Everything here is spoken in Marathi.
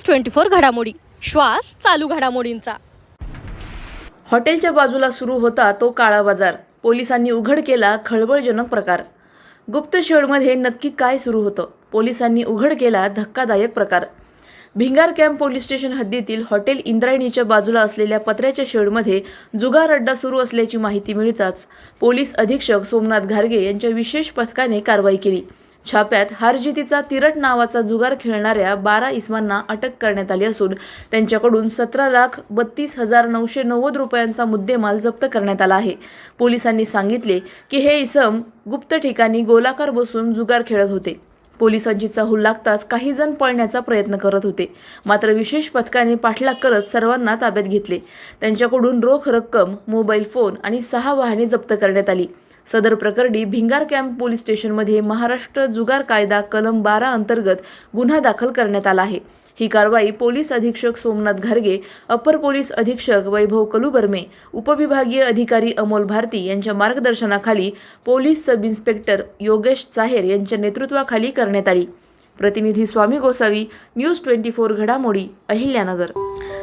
न्यूज ट्वेंटी फोर घडामोडी. श्वास चालू घडामोडींचा. हॉटेलच्या बाजूला सुरू होता तो काळा बाजार. पोलिसांनी उघड केला खळबळजनक प्रकार. गुप्त शेडमध्ये नक्की काय सुरू होतं? पोलिसांनी उघड केला धक्कादायक प्रकार. भिंगार कॅम्प पोलीस स्टेशन हद्दीतील हॉटेल इंद्रायणीच्या बाजूला असलेल्या पत्र्याच्या शेडमध्ये जुगार अड्डा सुरू असल्याची माहिती मिळताच पोलीस अधीक्षक सोमनाथ घारगे यांच्या विशेष पथकाने कारवाई केली. छाप्यात हारजितीचा तिरट नावाचा जुगार खेळणाऱ्या बारा इस्मांना अटक करण्यात आली असून त्यांच्याकडून सतरा लाख बत्तीस हजार नऊशे नव्वद रुपयांचा मुद्देमाल जप्त करण्यात आला आहे. पोलिसांनी सांगितले की हे इसम गुप्त ठिकाणी गोलाकार बसून जुगार खेळत होते. पोलिसांची चाहूल लागताच काही जण पळण्याचा प्रयत्न करत होते. मात्र विशेष पथकाने पाठलाग करत सर्वांना ताब्यात घेतले. त्यांच्याकडून रोख रक्कम मोबाईल फोन आणि सहा वाहने जप्त करण्यात आली. सदर प्रकरणी भिंगार कॅम्प पोलीस स्टेशनमध्ये महाराष्ट्र जुगार कायदा कलम बारा अंतर्गत गुन्हा दाखल करण्यात आला आहे. ही कारवाई पोलीस अधीक्षक सोमनाथ घारगे अपर पोलीस अधीक्षक वैभव कलुबर्मे उपविभागीय अधिकारी अमोल भारती यांच्या मार्गदर्शनाखाली पोलीस सब इन्स्पेक्टर योगेश चाहेर यांच्या नेतृत्वाखाली करण्यात आली. प्रतिनिधी Swami Gosavi news twenty four घडामोडी अहिल्यानगर.